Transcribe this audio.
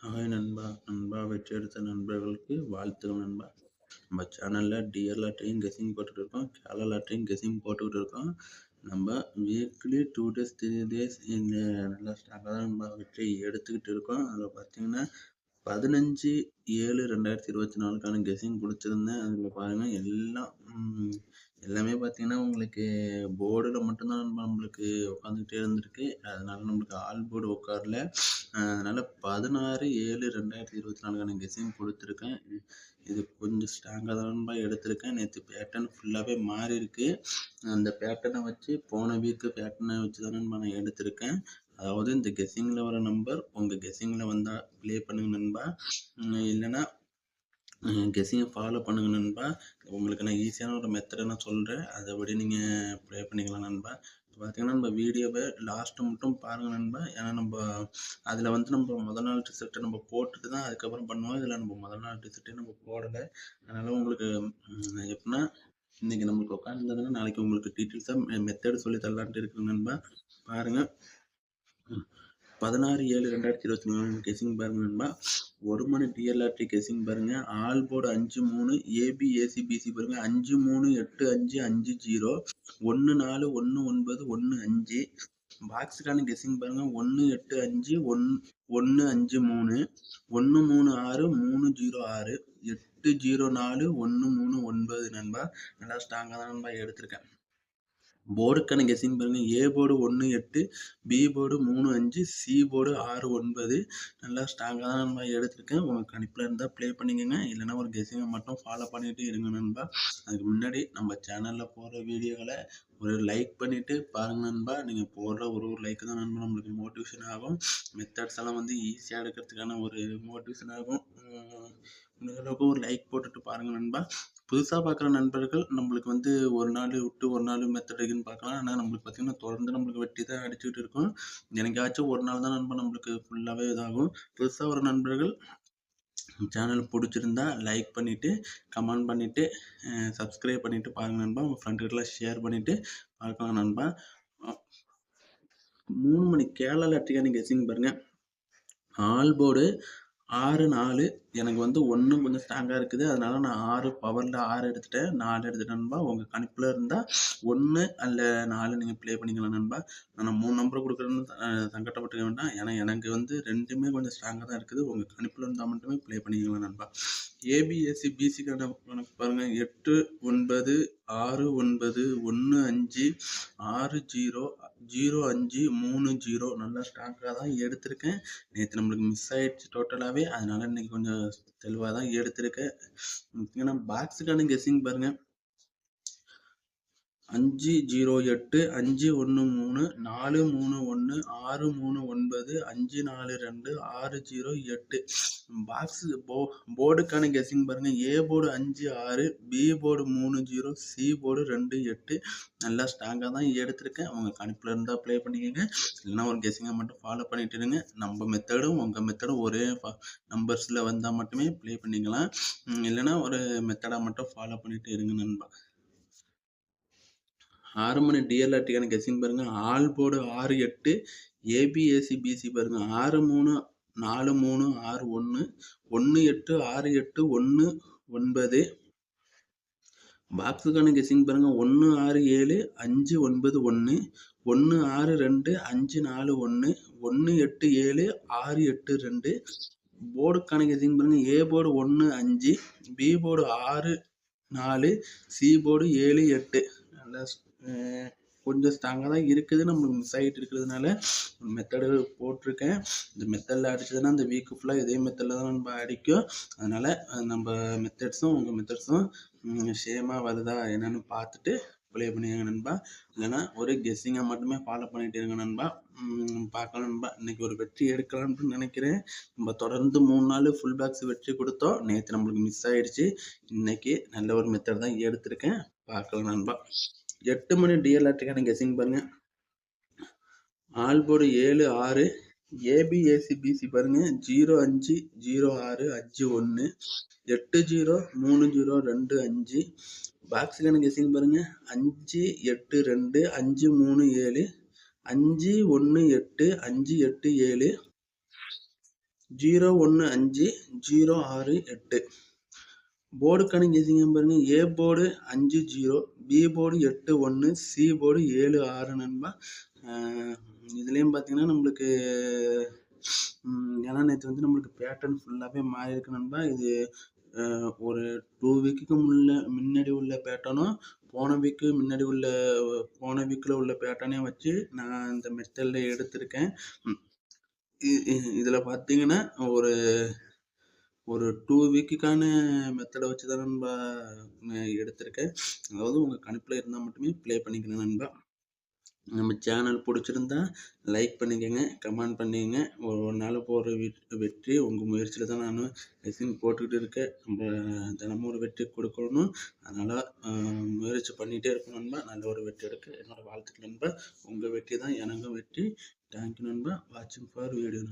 Hi நண்பா நண்பா வெற்றி எடுத்த நண்பர்களுக்கு வாழ்த்துக்கள் நண்பா. நம்ம சேனலில் டியர் லாட்ரியும் கெஸிங் போட்டுகிட்டு இருக்கோம் கேரளா லாட்ரியும் கெஸிங் போட்டுக்கிட்டு இருக்கோம் நம்ம weekly two days three days இந்த நல்ல ஸ்டாக்காக தான் நம்ம வெற்றி எடுத்துக்கிட்டு இருக்கோம் அதில் பார்த்தீங்கன்னா பதினஞ்சு ஏழு ரெண்டாயிரத்தி இருபத்தி நாலுக்கான கெஸிங் கொடுத்துருந்தேன். அதில் பாருங்கள் எல்லாம் எல்லாமே பார்த்தீங்கன்னா உங்களுக்கு போர்டில் மட்டும்தான் நம்மளுக்கு உட்காந்துக்கிட்டே இருந்திருக்கு. அதனால நம்மளுக்கு ஆல் போர்டு உட்காரல. அதனால் பதினாறு ஏழு ரெண்டாயிரத்தி இருபத்தி நாலுக்கான கெஸிங் கொடுத்துருக்கேன். இது கொஞ்சம் ஸ்ட்ராங்காக தான்பா எடுத்திருக்கேன். நேற்று பேட்டர்ன் ஃபுல்லாகவே மாறி இருக்கு அந்த பேட்டர்னை வச்சு போன வீக்கு பேட்டர்னை வச்சு தானே நான் எடுத்திருக்கேன். அதாவது இந்த கெஸ்ஸிங்கில் வர நம்பர் உங்கள் கெஸ்ஸிங்கில் வந்தால் ப்ளே பண்ணுங்க நண்பா. இல்லைன்னா கெஸ்ஸிங்கை ஃபாலோ பண்ணுங்க நண்பா. உங்களுக்கு நான் ஈஸியான ஒரு மெத்தடை நான் சொல்கிறேன் அதைபடி நீங்கள் ப்ளே பண்ணிக்கலாம் நண்பா. இப்போ பார்த்தீங்கன்னா நம்ம வீடியோவை லாஸ்ட்டு மட்டும் பாருங்கள் நண்பா. ஏன்னா நம்ம அதில் வந்து நம்ம முதல் நாள் ரிசல்ட்டை நம்ம போட்டுட்டு தான் அதுக்கப்புறம் பண்ணுவோம். இதில் நம்ம முதல் நாள் ரிசல்ட்டே நம்ம போடலை. அதனால் உங்களுக்கு எப்படின்னா இன்றைக்கி நம்மளுக்கு உட்காந்துருந்ததுன்னா நாளைக்கு உங்களுக்கு டீட்டெயில்ஸாக மெத்தடு சொல்லி தரலான்ட்டு இருக்குது நண்பா. பாருங்கள் பதினாறு ஏழு ரெண்டாயிரத்தி இருபத்தி மூணு கெஸிங் பாருங்க நண்பா. ஒரு மணி டிஎல்ஆர்டி கெஸிங் பாருங்க. ஆல் போர்டு அஞ்சு மூணு ஏபி ஏசி பிசி பாருங்க. அஞ்சு மூணு எட்டு அஞ்சு அஞ்சு ஜீரோ ஒன்று நாலு ஒன்று ஒன்பது ஒன்று அஞ்சு. பாக்ஸுக்கான கெஸிங் பாருங்க. ஒன்று எட்டு அஞ்சு ஒன் ஒன்று அஞ்சு மூணு. ஒன்று மூணு ஆறு மூணு ஜீரோ ஆறு. எட்டு ஜீரோ நாலு ஒன்று மூணு ஒன்பது நண்பா. நல்லா ஸ்ட்ராங்காக தான் நண்பா எடுத்திருக்கேன். போர்டுக்கான கெஸிங் பாருங்கள் ஏ போர்டு ஒன்று எட்டு பி போர்டு மூணு அஞ்சு சி போர்டு ஆறு ஒன்பது. நல்லா ஸ்ட்ராங்காக தான் நண்பா எடுத்திருக்கேன். உங்களுக்கு கணிப்பில் இருந்தால் ப்ளே பண்ணிக்கோங்க. இல்லைனா ஒரு கெஸிங்கை மட்டும் ஃபாலோ பண்ணிகிட்டே இருங்க நண்பா. அதுக்கு முன்னாடி நம்ம சேனலில் போகிற வீடியோகளை ஒரு லைக் பண்ணிவிட்டு பாருங்கள் நண்பா. நீங்கள் போடுற ஒரு ஒரு லைக் தான் நண்பா நம்மளுக்கு மோட்டிவேஷன் ஆகும். மெத்தட்ஸ் எல்லாம் வந்து ஈஸியாக எடுக்கிறதுக்கான ஒரு மோட்டிவேஷன் ஆகும். முடிஞ்சளவுக்கு ஒரு லைக் போட்டுட்டு பாருங்கள் நண்பா. புதுசாக பார்க்குற நண்பர்கள் நம்மளுக்கு வந்து ஒரு நாள் விட்டு ஒரு நாள் மெத்தடுக்குன்னு பார்க்கலாம் ஆனால் நம்மளுக்கு பார்த்திங்கன்னா தொடர்ந்து நம்மளுக்கு வெட்டி தான் அடிச்சுக்கிட்டு இருக்கும். எனக்காச்சும் ஒரு நாள் தான் நண்பன் நம்மளுக்கு ஃபுல்லாகவே இதாகும். புதுசாக வர நண்பர்கள் சேனல் பிடிச்சிருந்தா லைக் பண்ணிவிட்டு கமெண்ட் பண்ணிவிட்டு சப்ஸ்கிரைப் பண்ணிவிட்டு பாருங்கள் நண்பா. உங்கள் ஃப்ரெண்டுகிட்டலாம் ஷேர் பண்ணிவிட்டு பார்க்கலாம் நண்பா. மூணு மணி கேரளா லாட்ரிக்கான கெஸிங் பாருங்கள் ஆல் போர்டு ஆறு நாலு. எனக்கு வந்து ஒன்று கொஞ்சம் ஸ்ட்ராங்காக இருக்குது. அதனால நான் ஆறு பவரில் ஆறு எடுத்துட்டேன். நாலு எடுத்துட்டேன் நண்பா. உங்கள் கணிப்பில் இருந்தால் ஒன்று அல்ல நாலு நீங்கள் ப்ளே பண்ணிக்கலாம் நண்பா. நான் மூணு நம்பர் கொடுக்குறேன்னு சங்கடப்பட்டுக்க வேண்டாம். ஏன்னா எனக்கு வந்து ரெண்டுமே கொஞ்சம் ஸ்ட்ராங்காக தான் இருக்குது. உங்கள் கணிப்பில் இருந்தால் மட்டுமே ப்ளே பண்ணிக்கலாம் நண்பா. ஏபிஎஸ்சி பிசி கணக்கு பாருங்கள் எட்டு ஒன்பது ஆறு ஒன்பது ஒன்று அஞ்சு ஆறு ஜீரோ ஜீரோ அஞ்சு மூணு ஜீரோ. நல்லா ஸ்ட்ராங்காக தான் எடுத்திருக்கேன். நேற்று நம்மளுக்கு மிஸ் ஆகிடுச்சு டோட்டலாகவே அதனால் இன்றைக்கி கொஞ்சம் தெளிவாக தான் எடுத்திருக்கேன். ஏன்னா பாக்ஸுக்கான கெஸ்ஸிங் பாருங்கள் அஞ்சு ஜீரோ எட்டு அஞ்சு ஒன்று மூணு நாலு மூணு ஒன்று ஆறு மூணு ஒன்பது அஞ்சு நாலு ரெண்டு ஆறு ஜீரோ எட்டு. பாக்ஸு போ போர்டுக்கான கெஸ்ஸிங் பாருங்கள் ஏ போர்டு அஞ்சு ஆறு பி போர்டு மூணு ஜீரோ சி போர்டு ரெண்டு எட்டு. நல்லா ஸ்ட்ராங்காக தான் எடுத்திருக்கேன். உங்கள் கணிப்பில் இருந்தால் ப்ளே பண்ணிக்கோங்க. இல்லைன்னா ஒரு கெஸ்ஸிங்கை மட்டும் ஃபாலோ பண்ணிட்டு இருங்க. நம்ம மெத்தடும் உங்கள் மெத்தடும் ஒரே நம்பர்ஸில் வந்தால் மட்டுமே ப்ளே பண்ணிக்கலாம். இல்லைன்னா ஒரு மெத்தடாக மட்டும் ஃபாலோ பண்ணிட்டு இருங்க நண்பா. ஆறு மணி டிஎல்ஆர்டிக்கான கெஸிங் பாருங்கள் ஆல் போர்டு ஆறு எட்டு ஏபிஎஸ்சி பிசி பாருங்கள் ஆறு மூணு நாலு மூணு ஆறு ஒன்று ஒன்று எட்டு ஆறு எட்டு ஒன்று ஒன்பது. பாக்ஸுக்கான கெஸிங் பாருங்கள் ஒன்று ஆறு ஏழு அஞ்சு ஒன்பது ஒன்று ஒன்று ஆறு ரெண்டு அஞ்சு நாலு ஒன்று ஒன்று எட்டு ஏழு ஆறு எட்டு ரெண்டு. போர்டுக்கான கெஸிங் பாருங்கள் ஏ போர்டு ஒன்று அஞ்சு பி போர்டு ஆறு நாலு சி போர்டு ஏழு எட்டு. நல்லா கொஞ்சம் ஸ்ட்ராங்காக தான் இருக்குது. நம்மளுக்கு மிஸ் ஆகிட்டு இருக்கிறதுனால மெத்தடு போட்டிருக்கேன். இந்த மெத்தடில் அடிச்சதுன்னா அந்த வீக்கு ஃபுல்லாக இதே மெத்தடில் தான் நம்ம அடிக்கும். அதனால் நம்ம மெத்தட்ஸும் உங்கள் மெத்தட்ஸும் சேமாக வருதா என்னென்னு பார்த்துட்டு ப்ளே பண்ணிடுங்க நண்பா. இல்லைனா ஒரு கெஸ்ஸிங்காக மட்டுமே ஃபாலோ பண்ணிகிட்டு இருங்க நண்பா. பார்க்கலாம் நண்பா. இன்றைக்கி ஒரு வெற்றி எடுக்கலாம்னு நினைக்கிறேன். நம்ம தொடர்ந்து மூணு நாள் ஃபுல் பேக்ஸ் வெற்றி கொடுத்தோம். நேற்று நம்மளுக்கு மிஸ் ஆகிடுச்சு இன்றைக்கி நல்ல ஒரு மெத்தட் தான் எடுத்திருக்கேன். பார்க்கலாம் நண்பா. எட்டு மணி டிஎல்ஆர்டிக்கான கெஸிங் பாருங்கள் ஆல்போர்டு ஏழு ஆறு. ஏபிஏசிபிசி பாருங்க. ஜீரோ அஞ்சு ஜீரோ ஆறு அஞ்சு ஒன்று எட்டு ஜீரோ மூணு ஜீரோ ரெண்டு அஞ்சு. பாக்ஸுக்கான கெஸிங் பாருங்க. அஞ்சு எட்டு ரெண்டு அஞ்சு மூணு ஏழு. அஞ்சு ஒன்று எட்டு அஞ்சு எட்டு ஏழு. ஜீரோ ஒன்று அஞ்சு ஜீரோ ஆறு எட்டு. போர்டு கணக்கு பாருங்க. ஏ போர்டு அஞ்சு ஜீரோ பி போர்டு எட்டு ஒன்று சி போர்டு ஏழு ஆறு நண்பா. இதுலேயும் பார்த்தீங்கன்னா நம்மளுக்கு ஏன்னா நேற்று வந்து நம்மளுக்கு பேட்டர்ன் ஃபுல்லாகவே மாறி இருக்கு நண்பா. இது ஒரு டூ வீக்குக்கு முன்ன முன்னாடி உள்ள பேட்டர்னும் போன வீக்கு முன்னாடி உள்ள போன வீக்கில் உள்ள பேட்டர்னையும் வச்சு நான் இந்த மெத்தடில் எடுத்திருக்கேன். இதில் பார்த்தீங்கன்னா ஒரு ஒரு டூ வீக்குக்கான மெத்தடை வச்சு தான் நண்பா எடுத்திருக்கேன். அதாவது உங்கள் கணிப்பில் இருந்தால் மட்டுமே ப்ளே பண்ணிக்கணும் நண்பா. நம்ம சேனல் பிடிச்சிருந்தா லைக் பண்ணிக்கோங்க கமெண்ட் பண்ணிக்கங்க. ஒரு நாள் போகிற வெற்றி உங்கள் முயற்சியில் தான் நான் ரெசின் போட்டுக்கிட்டு இருக்கேன். நம்ம தினமும் ஒரு வெற்றி கொடுக்கணும். அதனால் முயற்சி பண்ணிகிட்டே இருக்கணும் நண்பா. நல்ல ஒரு வெற்றி எடுக்க. என்னோடய வாழ்த்துக்கள் நண்பா. உங்கள் வெற்றி தான் எனக்கும் வெற்றி. தேங்க்யூ நண்பா. வாட்சிங் ஃபார் வீடியோ